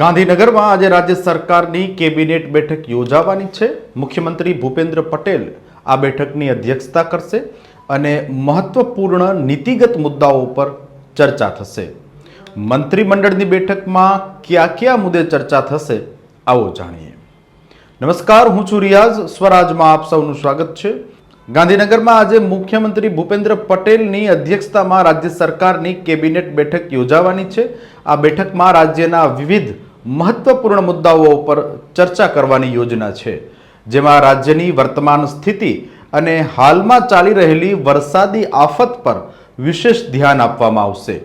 ગાંધીનગરમાં આજે રાજ્ય સરકારની કેબિનેટ બેઠક યોજાવાની છે. મુખ્યમંત્રી ભૂપેન્દ્ર પટેલ આ બેઠકની અધ્યક્ષતા કરશે અને મહત્વપૂર્ણ નીતિગત મુદ્દાઓ પર ચર્ચા થશે. મંત્રીમંડળની બેઠકમાં કયા કયા મુદ્દે ચર્ચા થશે આવો જાણીએ. નમસ્કાર, હું છું રિયાઝ. સ્વરાજમાં આપ સૌનું સ્વાગત છે. ગાંધીનગરમાં આજે મુખ્યમંત્રી ભૂપેન્દ્ર પટેલની અધ્યક્ષતામાં રાજ્ય સરકારની કેબિનેટ બેઠક યોજાવાની છે. આ બેઠકમાં રાજ્યના વિવિધ મહત્વપૂર્ણ મુદ્દાઓ પર ચર્ચા કરવાની યોજના છે, જેમાં રાજ્યની વર્તમાન સ્થિતિ અને હાલમાં ચાલી રહેલી વરસાદી આફત પર વિશેષ ધ્યાન આપવામાં આવશે.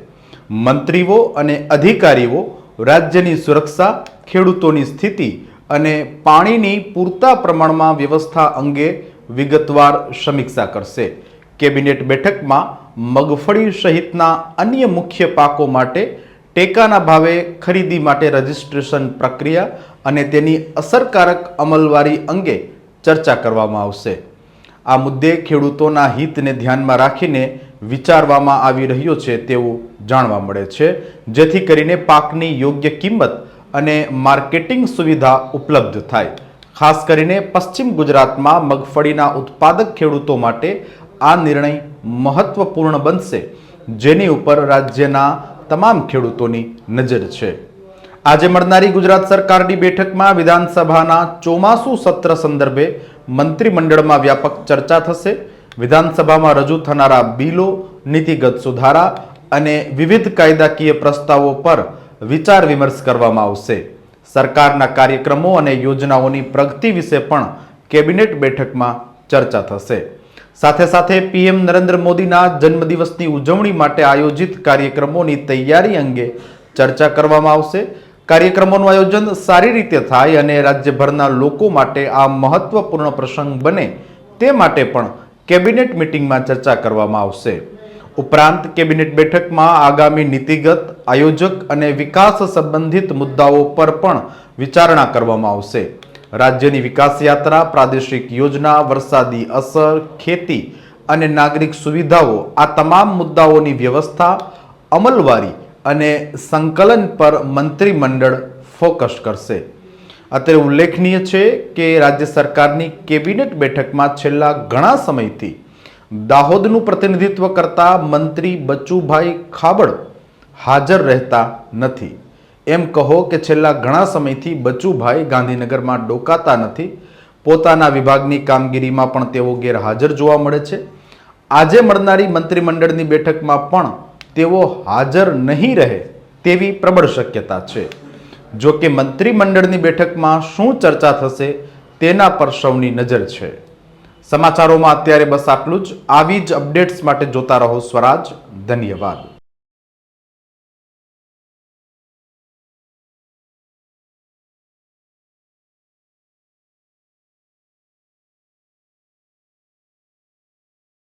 મંત્રીઓ અને અધિકારીઓ રાજ્યની સુરક્ષા, ખેડૂતોની સ્થિતિ અને પાણીની પૂરતા પ્રમાણમાં વ્યવસ્થા અંગે વિગતવાર સમીક્ષા કરશે. કેબિનેટ બેઠકમાં મગફળી સહિતના અન્ય મુખ્ય પાકો માટે ટેકાના ભાવે ખરીદી માટે રજિસ્ટ્રેશન પ્રક્રિયા અને તેની અસરકારક અમલવારી અંગે ચર્ચા કરવામાં આવશે. આ મુદ્દે ખેડૂતોના હિતને ધ્યાનમાં રાખીને વિચારવામાં આવી રહ્યો છે તેવું જાણવા મળે છે. જેથી કરીને પાકની યોગ્ય કિંમત અને માર્કેટિંગ સુવિધા ઉપલબ્ધ થાય. ખાસ કરીને પશ્ચિમ ગુજરાતમાં મગફળીના ઉત્પાદક ખેડૂતો માટે આ નિર્ણય મહત્વપૂર્ણ બનશે. જેની ઉપર રાજ્યના તમામ ખેડૂતોની નજર છે. આજે મળનારી ગુજરાત સરકારની બેઠકમાં વિધાનસભાના ચોમાસુ સત્ર સંદર્ભે મંત્રીમંડળમાં વ્યાપક ચર્ચા થશે. વિધાનસભામાં રજૂ થનારા બિલો, નીતિગત સુધારા અને વિવિધ કાયદાકીય પ્રસ્તાવો પર વિચાર વિમર્શ કરવામાં આવશે. સરકારના કાર્યક્રમો અને યોજનાઓની પ્રગતિ વિશે પણ કેબિનેટ બેઠકમાં ચર્ચા થશે. સાથે સાથે પીએમ નરેન્દ્ર મોદીના જન્મદિવસની ઉજવણી માટે આયોજિત કાર્યક્રમોની તૈયારી અંગે ચર્ચા કરવામાં આવશે. કાર્યક્રમોનું આયોજન સારી રીતે થાય અને રાજ્યભરના લોકો માટે આ મહત્વપૂર્ણ પ્રસંગ બને તે માટે પણ કેબિનેટ મિટિંગમાં ચર્ચા કરવામાં આવશે. ઉપરાંત કેબિનેટ બેઠકમાં આગામી નીતિગત, આયોજક અને વિકાસ સંબંધિત મુદ્દાઓ પર પણ વિચારણા કરવામાં આવશે. રાજ્યની વિકાસ યાત્રા પ્રાદેશિક યોજના, વરસાદી અસર, ખેતી અને નાગરિક સુવિધાઓ આ તમામ મુદ્દાઓની વ્યવસ્થા, અમલવારી અને સંકલન પર મંત્રીમંડળ ફોકસ કરશે. અત્યારે ઉલ્લેખનીય છે કે રાજ્ય સરકારની કેબિનેટ બેઠકમાં છેલ્લા ઘણા સમયથી દાહોદનું પ્રતિનિધિત્વ કરતા મંત્રી બચુભાઈ ખાબડ હાજર રહેતા નથી. એમ કહો કે છેલ્લા ઘણા સમયથી બચુભાઈ ગાંધીનગરમાં ડોકાતા નથી. પોતાના વિભાગની કામગીરીમાં પણ તેઓ ગેરહાજર જોવા મળે છે. આજે મળનારી મંત્રીમંડળની બેઠકમાં પણ તેઓ હાજર નહીં રહે તેવી પ્રબળ શક્યતા છે. જો કે મંત્રીમંડળની બેઠકમાં શું ચર્ચા થશે તેના પર સૌની નજર છે. સમાચારોમાં અત્યારે બસ આટલું જ. આવી જ અપડેટ્સ માટે જોતા રહો સ્વરાજ. ધન્યવાદ.